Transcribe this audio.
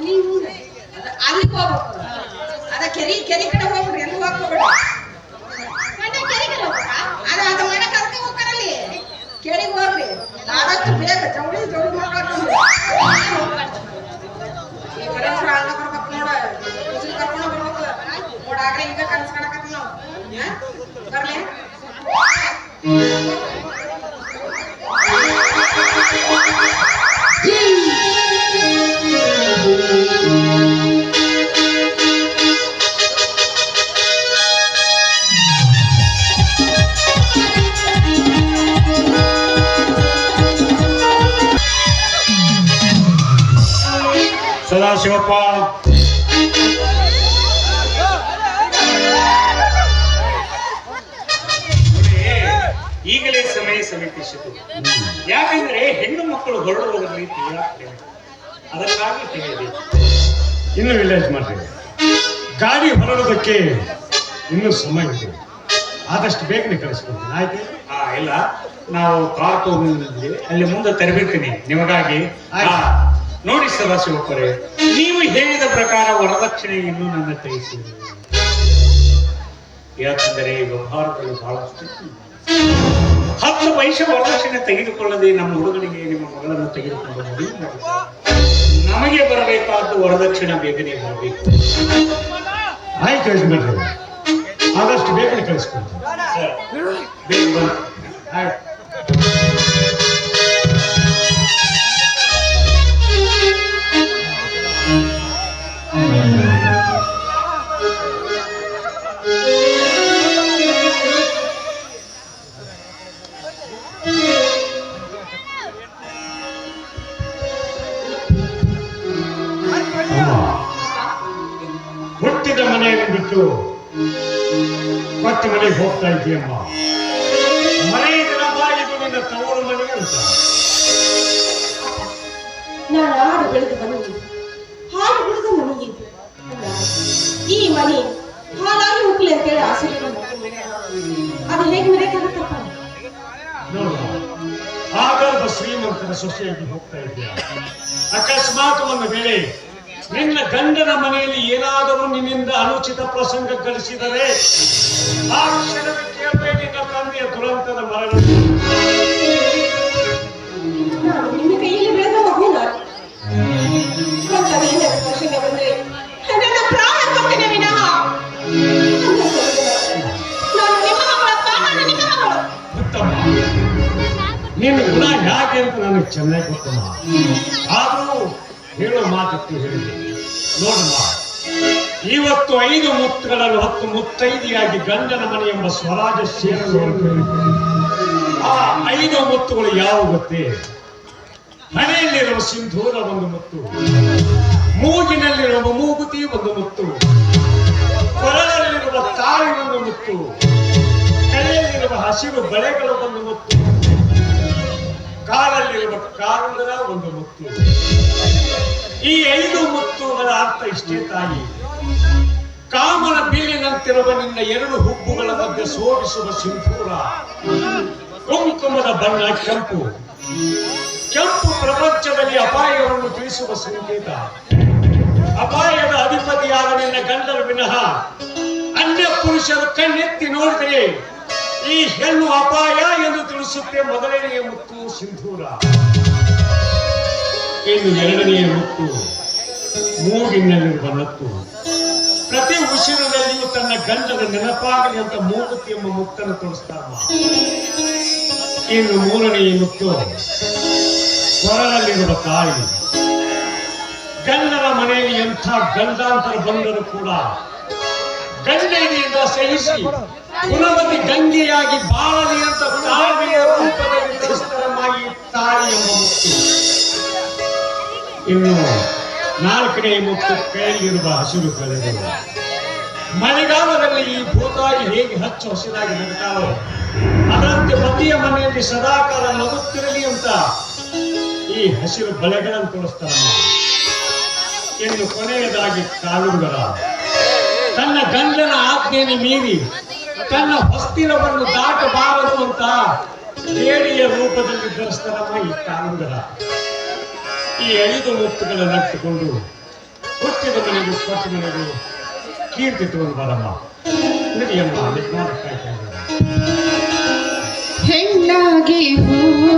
ನೀವು ಅಲ್ಲಿ ಹೋಗ್ಬೇಕು ಅದ ಕೆರಿ ಕೆರಿ ಕಡೆ ಹೋಗ್ಬಿಡ್ರಿ. ಎಲ್ಲಿ ಹೋಗ್ಬೇಡ ಅದ ಅದ ಮಾಡಕ್ ಅದಕ್ಕೆ ಹೋಗ್ತಾರಲ್ಲಿ. ಕೆರಿಗೆ ಹೋಗ್ರಿ. ಆದಷ್ಟು ಬೇಗ ಸದಾಶಿವಪ್ಪ. ಈಗಲೇ ಸಮಯ ಸಮೀಪಿಸಿತು. ಯಾಕೆಂದ್ರೆ ಹೆಣ್ಣು ಮಕ್ಕಳು ಹೊರಡುವುದರಲ್ಲಿ ರೀತಿ ಅದಕ್ಕಾಗಿ ತಿಳಿಯಬೇಕು ಇನ್ನು ವಿಲೇಜ್ ಮಾಡ್ತೇವೆ ಗಾಡಿ ಹೊರಡೋದಕ್ಕೆ ಇನ್ನೂ ಸಮಯ ಇದೆ. ಆದಷ್ಟು ಬೇಗನೆ ಕಳಿಸ್ಕೊಡ್ತೀನಿ ಆಯ್ತು? ಹಾ ಇಲ್ಲ. ನಾವು ಕಾರ್ ತೋರಿದ್ವಿ ಅಲ್ಲಿ ಮುಂದೆ ತರಬೇತೀನಿ ನಿಮಗಾಗಿ. ನೋಡಿ ಸದಾಶಿವಪ್ಪರೇ ನೀವು ಹೇಳಿದ ಪ್ರಕಾರ ವರದಕ್ಷಿಣೆಯನ್ನು ನನ್ನ ತಿಳಿಸಿ ಯಾಕೆಂದರೆ ವ್ಯವಹಾರದಲ್ಲಿ ಬಹಳಷ್ಟು ಹತ್ತು ಪೈಸೆ ವರದಕ್ಷಿಣೆ ತೆಗೆದುಕೊಳ್ಳದೆ ನಮ್ಮ ಹುಡುಗನಿಗೆ ನಿಮ್ಮ ಮಗಳನ್ನು ತೆಗೆದುಕೊಂಡು ಮದುವೆ. ನಮಗೆ ಬರಬೇಕಾದ ವರದಕ್ಷಿಣೆ ಬೇಗನೆ ಬರಬೇಕು. ಆಯ್ತು ಆದಷ್ಟು ಬೇಗನೆ ಕಳಿಸ್ಕೊಡ್ತೀನಿ. ಬಿಟ್ಟು ಮತ್ತೆ ಮನೆಗೆ ಹೋಗ್ತಾ ಇದೆಯಮ್ಮ ಮನೆ ಇದು ನಿನ್ನ ತವರು ಮನೆಗೆ ಅಂತ. ನಾನು ಆರು ಬೆಳೆದು ಹಾಲು ಈ ಮನೆ ಹಾಲಾಗಿ ಅಂತ ಅಂತೇಳಿ ಆಸೆ ಅದು ಹೇಗೆ ಶ್ರೀಮಂತರ ಸೊಸೆಯಾಗಿ ಹೋಗ್ತಾ ಇದೆಯಾ ಅಕಸ್ಮಾತ್ ಒಂದು ವೇಳೆ ನಿನ್ನ ಗಂಡನ ಮನೆಯಲ್ಲಿ ನಿನ್ನಿಂದ ಅನುಚಿತ ಪ್ರಸಂಗ ಗಳಿಸಿದರೆ ಆ ಕ್ಷಣದ ತಂದೆಯ ದುರಂತದ ಮರಣ. ನಿನ್ನ ಗುಣ ಯಾಕೆ ಅಂತ ನನಗೆ ಚೆನ್ನಾಗಿ ಗೊತ್ತಮ್ಮ. ಆದರೂ ಹೇಳೋ ಮಾತು ಹೇಳಿದೆ. ನೋಡಮ್ಮ. ಇವತ್ತು ಐದು ಮುತ್ತುಗಳಲ್ಲಿ ಹತ್ತು ಮುತ್ತೈದಿಯಾಗಿ ಗಂಡನ ಮನೆ ಎಂಬ ಸ್ವರಾಜ ಸೇರಲು. ಆ ಐದು ಮುತ್ತುಗಳು ಯಾವ ಗೊತ್ತೇ ಹಣೆಯಲ್ಲಿರುವ ಸಿಂಧೂರ ಒಂದು ಮುತ್ತು, ಮೂಗಿನಲ್ಲಿರುವ ಮೂಗುತಿ ಒಂದು ಮುತ್ತು, ಕೊರಳಲ್ಲಿರುವ ತಾಳಿ ಒಂದು ಮುತ್ತು ಕಲೆಯಲ್ಲಿರುವ ಹಸಿರು ಬಳೆಗಳ ಒಂದು ಮುತ್ತು, ಕಾಲಲ್ಲಿರುವ ಕಾರುಗಳ ಒಂದು ಮುತ್ತು ಈ ಐದು ಮುತ್ತುಗಳ ಅರ್ಥ ಇಷ್ಟೇ ತಾಯಿ ಕಾಮನ ಬೀಳಿನಂತಿರುವ ನಿನ್ನ ಎರಡು ಹುಬ್ಬುಗಳ ಬಗ್ಗೆ ಸೋಲಿಸುವ ಸಿಂಧೂರ, ಕುಂಕುಮದ ಬಣ್ಣ ಕೆಂಪು. ಕೆಂಪು ಪ್ರಪಂಚದಲ್ಲಿ ಅಪಾಯವನ್ನು ತಿಳಿಸುವ ಸಂಕೇತ ಅಪಾಯದ ಅಧಿಪತಿಯಾದ ನಿನ್ನ ಗಂಡರ ವಿನಃ ಅನ್ಯ ಪುರುಷರು ಕಣ್ಣೆತ್ತಿ ನೋಡಿದರೆ ಈ ಹೆಣ್ಣು ಅಪಾಯ ಎಂದು ತಿಳಿಸುತ್ತೆ ಮೊದಲನೆಯ ಮುತ್ತು ಸಿಂಧೂರ. ಇನ್ನು ಎರಡನೆಯ ಮುತ್ತು ಮೂಗಿನಲ್ಲಿರುವ ನತ್ತು. ಉಸಿರಿನಲ್ಲಿಯೂ ತನ್ನ ಗಂಧದ ನೆನಪಾಗಲಿ ಅಂತ ಮೂಗುತಿ ಎಂಬ ಮುಕ್ತನ ತೋರಿಸ್ತಾರ ಇನ್ನು ಮೂರನೆಯ ಮುಕ್ತು ಸ್ವರದಲ್ಲಿರುವ ತಾಯಿ. ಗಂಡನ ಮನೆಯಲ್ಲಿ ಎಂಥ ಗಂಧಾಂತರ ಬಂದರೂ ಕೂಡ ಗಂಡನಿಂದ ಸಹಿಸಿ ಕುಲವತಿ ಗಂಗೆಯಾಗಿ ಬಾಳಲಿ ಅಂತ ತಾಳ್ಮೆಯ ರೂಪದಲ್ಲಿ ತಾಯಿ ಎಂಬ ಮುಕ್ತಿ. ಇನ್ನು ನಾಲ್ಕನೇ ಮುಕ್ತು ಕೈಯಲ್ಲಿರುವ ಹಸಿರು ಕಳೆಗಳು. ಮಳೆಗಾಲದಲ್ಲಿ ಈ ಭೂತಾಯಿ ಹೇಗೆ ಹಚ್ಚ ಹಸಿರಾಗಿ ನಗುತ್ತಾವೋ ಅದರಂತೆ ಪತಿಯ ಮನೆಯಲ್ಲಿ ಸದಾಕಾಲ ನಗುತ್ತಿರಲಿ ಅಂತ ಈ ಹಸಿರು ಬಳೆಗಳನ್ನು ತೋರಿಸ್ತಾರೆ ಎಂದು ಕೊನೆಯದಾಗಿ ಕಾಲುಂಗರ ತನ್ನ ಗಂಡನ ಆಜ್ಞೆಯನ್ನು ಮೀರಿ ತನ್ನ ಹೊಸ್ತಿರವನ್ನು ದಾಟಬಾರದು ಅಂತ ಕೇಳಿಯ ರೂಪದಲ್ಲಿ ಧರಿಸ್ತಾರಮ್ಮ ಈ ಕಾಲುಂಗರ ಈ ಐದು ಮುತ್ತುಗಳನ್ನು ನಟ್ಟುಕೊಂಡು ಹುಟ್ಟಿದ ಮನೆಗೂ ಕೊಟ್ಟ ಮನೆಗೂ ಕೀರ್ತಿ ತಗೊಂಡು ಬರಮ್ಮ ನಡಿಯಮ್ಮ ಹೆಣ್ಣಾಗಿ ಹೋಗಲಿ